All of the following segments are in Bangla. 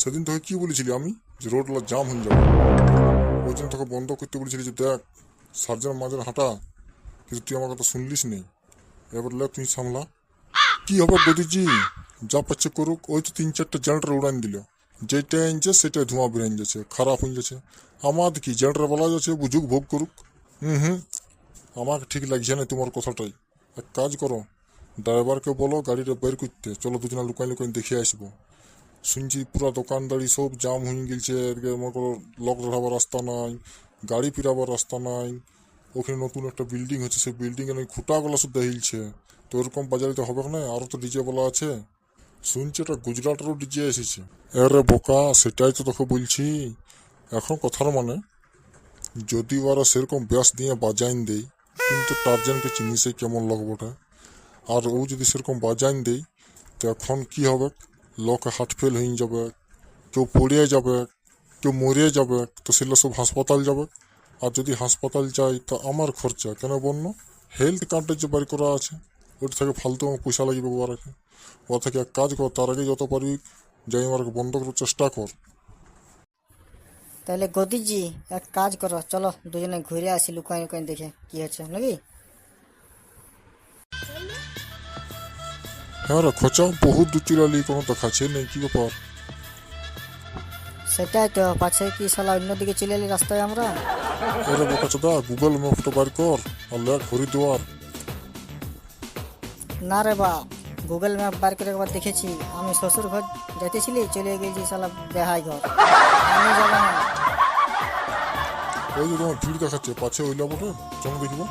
সেদিন তোকে কি বলেছিলি আমি? যে রোডগুলো জাম হয়ে যাবে। ওই জন্য তোকে বন্ধ করতে বলেছিলি যে দেখ সার্জেন মাঝের হাঁটা, কিন্তু তুই আমার কথা শুনলিস নেই এবার লে তুই সামলা। কি হবে গদিজি যা পাচ্ছে করুক, ওই তো তিন চারটা জেনারেটর উড়ান দিল। যেটা আনছে সেটা ধোঁয়া বেরিয়ে যাচ্ছে, খারাপ হয়ে যাচ্ছে। আমার কি জেনারেটর বলা যাচ্ছে, বুঝুক, ভোগ করুক। হুম হুম। আমাকে ঠিক লাগছে না তোমার কথাটাই। এক কাজ করো ড্রাইভারকে বলো, গাড়িটা বের করতে। চলো দুজনে লুকাই লুকাই দেখে আসব। শুনছি পুরা দোকানদারি সব জাম হয়ে গেছে, এদিকে মনে করো লক ধরাবার রাস্তা নাই, গাড়ি ফিরাবার রাস্তা নাই, ওখানে নতুন একটা বিল্ডিং হচ্ছে, সেই বিল্ডিং এর খুঁটাগুলো শুদ্ধ হিলছে তো ওরকম বাজারে তো হবে না? আরও তো ডিজে বলা আছে। শুনছি এটা গুজরাটেরও ডিজে এসেছে। আরে বোকা, সেটাই তো তোকে বলছি। এখন কথার মানে যদি ওরা সেরকম ব্যাস দিয়ে বাজাইন দেয়, কিন্তু টার্জেনকে চিনি, সে কেমন লাগবে ওটা? আর ও যদি সেরকম বাজাইন দেয়, তো এখন কি হবে? লোক হার্ট ফেল হয়ে যাবে, কেউ পড়িয়ে যাবে, কেউ মরিয়ে যাবে, তো সেগুলো সব হাসপাতাল যাবে। আর যদি হাসপাতাল যাই তা আমার খরচা। কেন বন্য হেলথ কার্ডের যে বাড়ি করা আছে ওটা থেকে ফালতু আমার পয়সা লাগবে ওরাকে ও থেকে এক কাজ কর, তার আগে যত পারবি যাই আমাকে বন্ধ করার চেষ্টা কর। তাহলে গদিজি, এক কাজ করো, চলো দুজনে ঘুরে আসি লুকাই লুকাই দেখে কি হচ্ছে, নাকি? রে খোঁচা বহুত দূর চিলালি কোনো দেখাচ্ছে নেই কি ব্যাপার? সেটাই তো পাছে কি শালা অন্যদিকে চলে এলি রাস্তায় আমরা? আরে বোকা চোদা গুগল ম্যাপটা বার কর আর লেখ হরিদ্বার না রে বা গুগল ম্যাপ বার করে একবার দেখেছি। আমি শ্বশুর ঘর যেতেছিলি চলে গেছি শালা বেহাই ঘর। আমি যাব না। ওই যে তোমার ভিড় দেখাচ্ছে পাছে ওই লাবটে চলো দেখিব।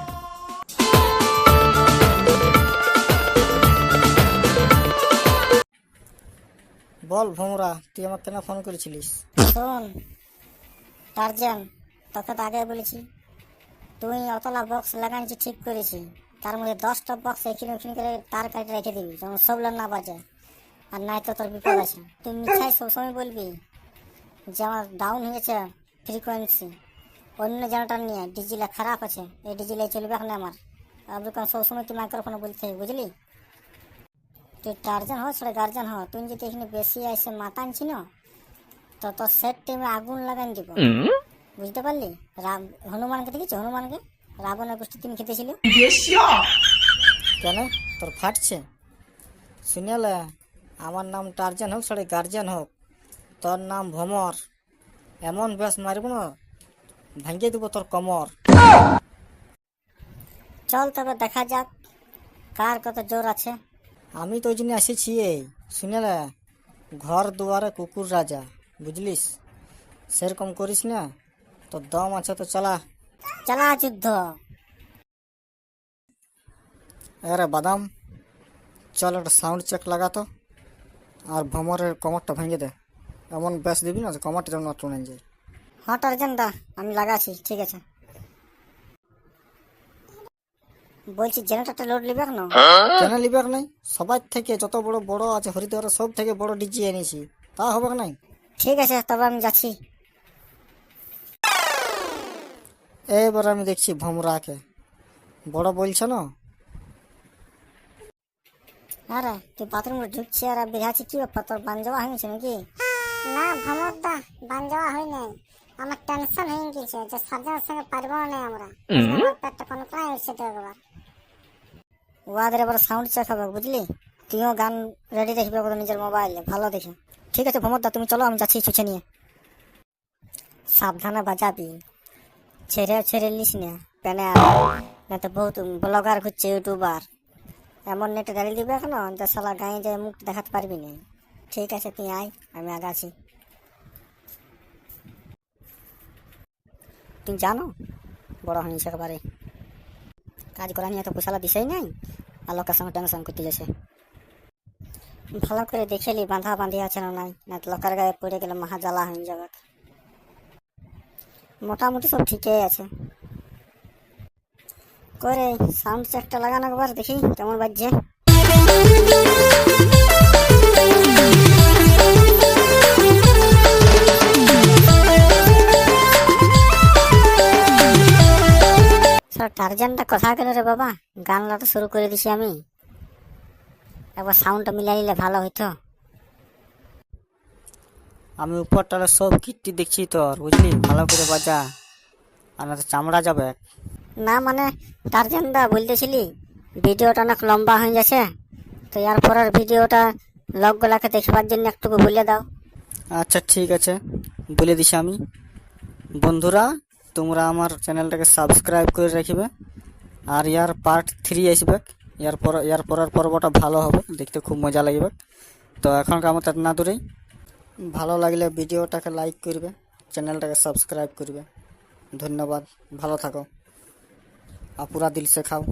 বল ভোমরা, তুই আমাকে কেন ফোন করেছিলিস? শোন টার্জান তোকে তো আগে বলেছি। তুই অতলা বক্স লাগাইছি ঠিক করেছি, তার মধ্যে দশটা বক্স এখানে ওখানে করে তার কাটে রেখে দিবি, যেমন সব না বাজে। আর নাই তো তোর বিপদ আছে। তুই মিঠাই সবসময় বলবি যে আমার ডাউন হয়েছে ফ্রিকোয়েন্সি অন্য জেনারেটার নিয়ে ডিজিলে খারাপ আছে, এই ডিজিলে চলবে না আমার। কারণ সবসময় তুই মাইক্রোফোনে বলতে বুঝলি? তুই টার্জান হ সেটা গার্জেন হ তুই যদি এখানে বেশি আসে মাথা আনছি না তো তোর সেট টিমে আগুন লাগান দিব। বুঝতে পারলি? রাম হনুমানকে দেখেছি হনুমানকে? রাবণের গোষ্ঠী তিন খেতেছিল। কেন? তোর ফাটছে। শুনেলে আমার নাম টার্জেন হোক সরি গার্জেন হোক তোর নাম ভমর। এমন বেশ মারব না ভাঙিয়ে দেবো তোর কমর। চল তবে দেখা যাক কার কত জোর আছে। আমি তো ওই জন্য এসেছি এই। শুনেলে ঘর দুয়ারে কুকুর রাজা বুঝলিস? সেরকম করিস না তোর দম আছে তো চলা। চালা যুদ্ধ আরে বাদাম চল একটা সাউন্ড চেক লাগাতো আর ভমরের কমরটা ভেঙে দে। এমন ব্যাস দিবি না যে কমরটা যেন না টুনে যায়। হ্যাঁ টার্জেনদা আমি লাগাচ্ছি ঠিক আছে। বলছি জেনারেটরটা লোড নিবে কেন? কেন লিবার নাই? সবার থেকে যত বড় বড় আছে হরিদ্বারে সব থেকে বড় ডিজি এনেছি। তা হবে নাই? ঠিক আছে তবে আমি যাচ্ছি। এবার আমি দেখছি ভমরাকে। বড় বলছে না? আরে তুই বাথরুমে ঢুকছি আর বেরাচ্ছি কি ব্যাপার? তোর বান যাওয়া হয়েছে নাকি? না ভমরদা বান যাওয়া হয় নাই। আমার টেনশন হয়ে গেছে যে সার্জনের সঙ্গে পারব না আমরা। আমার পেটটা কোনো প্রায় হচ্ছে তো একবার ওয়াদের এবার সাউন্ড চেক হবে, বুঝলি? তুইও গান রেডি রাখবি ওদের নিজের মোবাইলে ভালো দেখে। ঠিক আছে ভমরদা তুমি চলো, আমি যাচ্ছি ছুঁচে নিয়ে। সাবধানে বাজাবি। ছেড়ে ছেড়ে লিস না পেনে না তো বহুত ব্লগার ঘুরছে ইউটিউবার এমন নেটে গাড়ি দিবে এখন যে সালা গায়ে যায় মুখ দেখাতে পারবি না। ঠিক আছে, তুই আয়, আমি আগে আছি। তুই জানো? বড় হয়েছে একেবারে। কাজ করা নিয়ে তো পয়সা দিছেই নাই? আর লোকের সঙ্গে টেনশন করতে গেছে ভালো করে দেখে দেখেলি বাঁধা বাঁধি আছে না নাই? না লোকের গায়ে পড়ে গেলে মহা জ্বালা হয়ে যাবে। মোটামুটি সব ঠিকই আছে। করে সাউন্ড চেকটা লাগানো একবার দেখি কেমন বাজছে। টার্জানটা কথা কেন রে বাবা? গানটা তো শুরু করে দিছি আমি। একবার সাউন্ডটা মিলাই নিলে ভালো হইতো। আমি উপরটালে সব কীর্তি দেখছি তোর বুঝলি? ভালো করে বাজা। আর না তো চামড়া যাবে। না মানে টার্জেন দা বলতেছিলি ভিডিওটা অনেক লম্বা হয়ে যাচ্ছে তো এর পরের ভিডিওটা লোকগুলাকে দেখবার জন্য একটু বলে দাও। আচ্ছা ঠিক আছে। বলে দিছি আমি। বন্ধুরা তোমরা আমার চ্যানেলটাকে সাবস্ক্রাইব করে রাখবে। আর ইয়ার পার্ট থ্রি আসবে। ইয়ার পর ইয়ার পরের পর্বটা ভালো হবে। দেখতে খুব মজা লাগবে। তো এখনকার আমার না দূরেই। ভালো লাগলে ভিডিওটাকে লাইক করবে। চ্যানেলটাকে সাবস্ক্রাইব করবে। ধন্যবাদ। ভালো থাকো। আর পুরা দিল সে খাও